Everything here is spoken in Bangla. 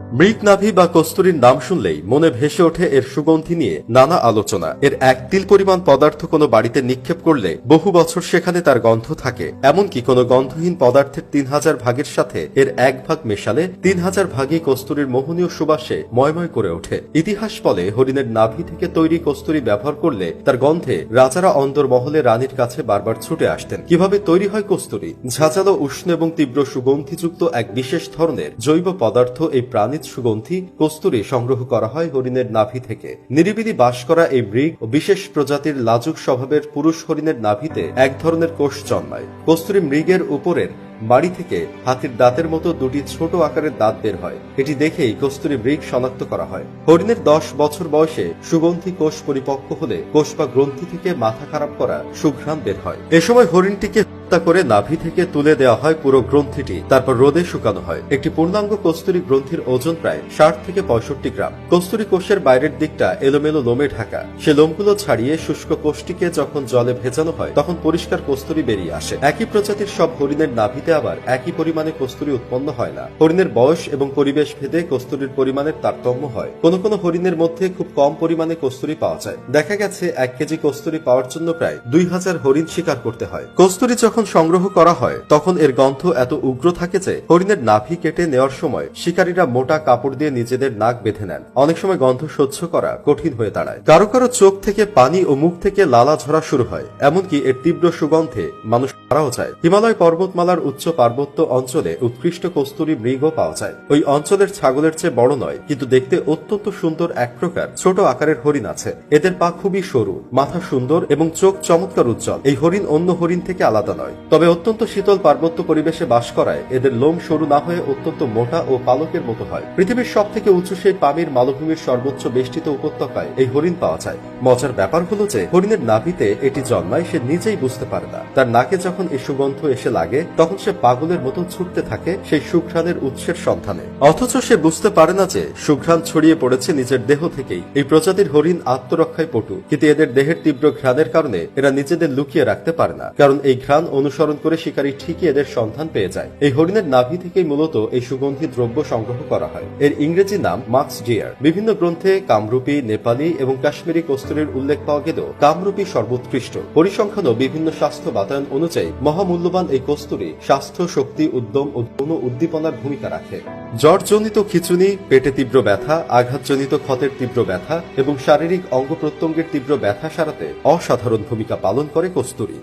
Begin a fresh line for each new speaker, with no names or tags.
মৃগনাভি বা কস্তুরীর নাম শুনলেই মনে ভেসে ওঠে এর সুগন্ধি নিয়ে নানা আলোচনা। এর এক তিল পরিমাণ পদার্থ কোনো বাড়িতে নিক্ষেপ করলে বহু বছর সেখানে তার গন্ধ থাকে। এমনকি কোনো গন্ধহীন পদার্থের তিন হাজার ভাগের সাথে এর এক ভাগ মেশালে তিন হাজার ভাগই কস্তুরীর মোহনীয় সুবাসে ময়ময় করে ওঠে। ইতিহাস বলে হরিণের নাভি থেকে তৈরি কস্তুরী ব্যবহার করলে তার গন্ধে রাজারা অন্দর মহলে রানীর কাছে বারবার ছুটে আসতেন। কীভাবে তৈরি হয় কস্তুরী? ঝাঁঝালো উষ্ণ এবং তীব্র সুগন্ধিযুক্ত এক বিশেষ ধরনের জৈব পদার্থ এই প্রাণীজ সুগন্ধি কস্তুরী সংগ্রহ করা হয় হরিণের নাভি থেকে। নিরিবিলি বাস করা এই মৃগ ও বিশেষ প্রজাতির লাজুক স্বভাবের পুরুষ হরিণের নাভিতে এক ধরনের কোষ জন্মায়। কস্তুরী মৃগের উপরের বাড়ি থেকে হাতির দাঁতের মতো দুটি ছোট আকারের দাঁত বের হয়। এটি দেখেই কস্তুরী মৃগ শনাক্ত করা হয়। হরিণের দশ বছর বয়সে সুগন্ধি কোষ পরিপক্ক হলে কোষ বা গ্রন্থি থেকে মাথা খারাপ করা সুঘ্রাণ বের হয়। এ সময় হরিণটিকে হত্যা করে নাভি থেকে তুলে দেওয়া হয় পুরো গ্রন্থিটি। তারপর রোদে শুকানো হয়। একটি পূর্ণাঙ্গ কস্তুরী গ্রন্থির ওজন প্রায় ষাট থেকে পঁয়ষট্টি গ্রাম। কস্তুরী কোষের বাইরের দিকটা এলোমেলো লোমে ঢাকা। সে লোমগুলো ছাড়িয়ে শুষ্ক কোষটিকে যখন জলে ভেজানো হয়, তখন পরিষ্কার কস্তুরী বেরিয়ে আসে। একই প্রজাতির সব হরিণের নাভিতে আবার একই পরিমাণে কস্তুরী উৎপন্ন হয় না। হরিণের বয়স এবং পরিবেশ ভেদে কস্তুরীর পরিমাণের তারতম্য হয়। কোন কোন হরিণের মধ্যে খুব কম পরিমাণে কস্তুরী পাওয়া যায়। দেখা গেছে এক কেজি কস্তুরী পাওয়ার জন্য প্রায় দুই হাজার হরিণ শিকার করতে হয়। কস্তুরি যখন সংগ্রহ করা হয়, তখন এর গন্ধ এত উগ্র থাকে যে হরিণের নাভি কেটে নেওয়ার সময় শিকারীরা মোটা কাপড় দিয়ে নিজেদের নাক বেঁধে নেন। অনেক সময় গন্ধ সহ্য করা কঠিন হয়ে দাঁড়ায়। কারও কারও চোখ থেকে পানি ও মুখ থেকে লালা ঝরা শুরু হয়, এমনকি এর তীব্র সুগন্ধে মানুষ মারাও যায়। হিমালয় পর্বতমালার উচ্চ পার্বত্য অঞ্চলে উৎকৃষ্ট কস্তুরী মৃগও পাওয়া যায়। ওই অঞ্চলের ছাগলের চেয়ে বড় নয়, কিন্তু দেখতে অত্যন্ত সুন্দর এক প্রকার ছোট আকারের হরিণ আছে। এদের পা খুবই সরু, মাথা সুন্দর এবং চোখ চমৎকার উজ্জ্বল। এই হরিণ অন্য হরিণ থেকে আলাদা নয়। তবে অত্যন্ত শীতল পার্বত্য পরিবেশে বাস করায় এদের লোম সরু না হয়ে অত্যন্ত মোটা ও পালকের মতো হয়। পৃথিবীর সব থেকে উঁচু সেই পামির মালভূমির সর্বোচ্চ বেষ্টিত উপত্যকায় এই হরিণ পাওয়া যায়। মজার ব্যাপার হলো যে, হরিণের নাভিতে এটি জন্মায় সে নিজেই বুঝতে পারে না। তার নাকে যখন এই সুগন্ধ এসে লাগে, তখন সে পাগলের মতো ছুটতে থাকে সেই সুঘ্রাণের উৎসের সন্ধানে। অথচ সে বুঝতে পারে না যে, সুঘ্রাণ ছড়িয়ে পড়েছে নিজের দেহ থেকেই। এই প্রজাতির হরিণ আত্মরক্ষায় পটু, কিন্তু এদের দেহের তীব্র ঘ্রাণের কারণে এরা নিজেদের লুকিয়ে রাখতে পারে না। কারণ এই ঘ্রাণ অনুসরণ করে শিকারী ঠিকই এদের সন্ধান পেয়ে যায়। এই হরিণের নাভি থেকেই মূলত এই সুগন্ধি দ্রব্য সংগ্রহ করা হয়। এর ইংরেজি নাম মাক্স ডিয়ার। বিভিন্ন গ্রন্থে কামরূপী, নেপালি এবং কাশ্মীরি কস্তুরীর উল্লেখ পাওয়া গেলেও কামরূপী সর্বোৎকৃষ্ট। পরিসংখ্যানও বিভিন্ন স্বাস্থ্য বাতায়ন অনুযায়ী মহামূল্যবান এই কস্তুরী স্বাস্থ্য, শক্তি, উদ্যম ও যৌন উদ্দীপনার ভূমিকা রাখে। জ্বরজনিত খিচুনি, পেটে তীব্র ব্যথা, আঘাতজনিত ক্ষতের তীব্র ব্যথা এবং শারীরিক অঙ্গ প্রত্যঙ্গের তীব্র ব্যথা সারাতে অসাধারণ ভূমিকা পালন করে কস্তুরী